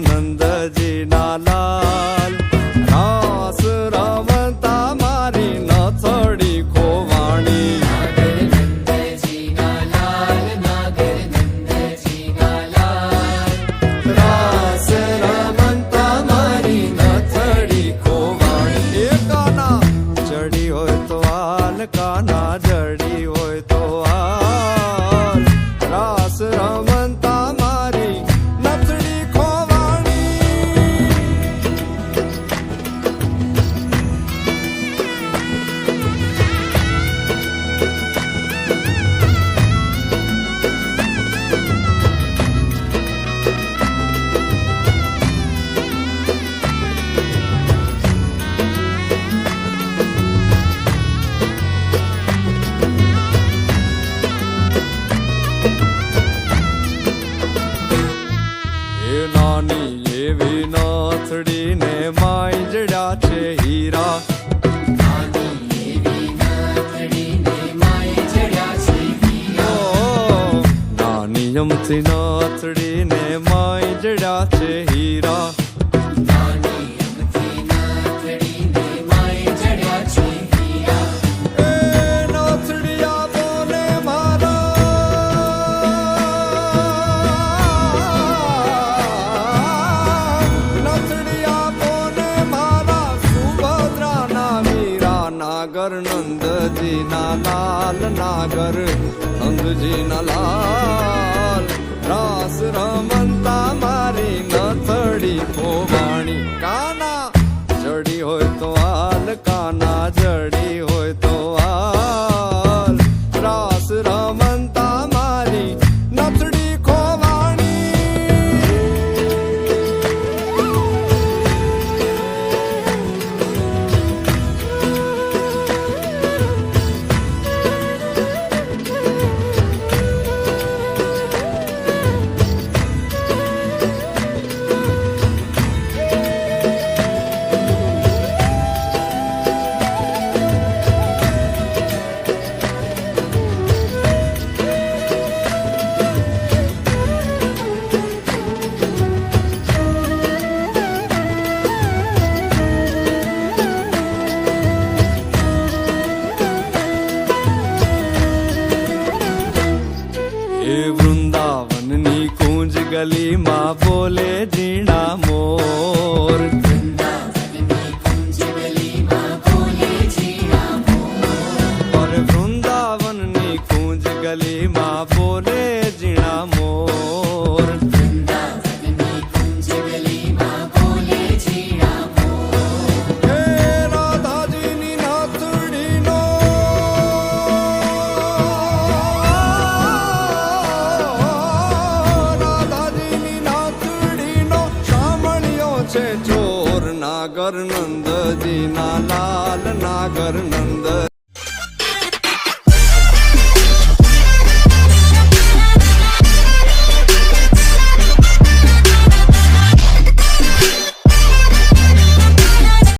નંદજી ના લાલ રાસ રમતા મારી નથડી ખોવાણી રાસ મારી નથડી ખોવાણી એ કાના ચડી હોય તો હાલ કાના જડી હોય નાની એવી નાથડી ને માય જડ્યા છે હીરા. નાની અમથી નાથડી ને માય જડ્યા છે હીરા. નાગર નંદજી ના લાલ નાગર નંદજી ના લાલ રાસ રમનતા મારી નથડી ખોવાણી કાના ચડી હોય તો હાલ કાના কালিমা বলে জিনা মোর નાગર નંદજીના લાલ નાગર નંદ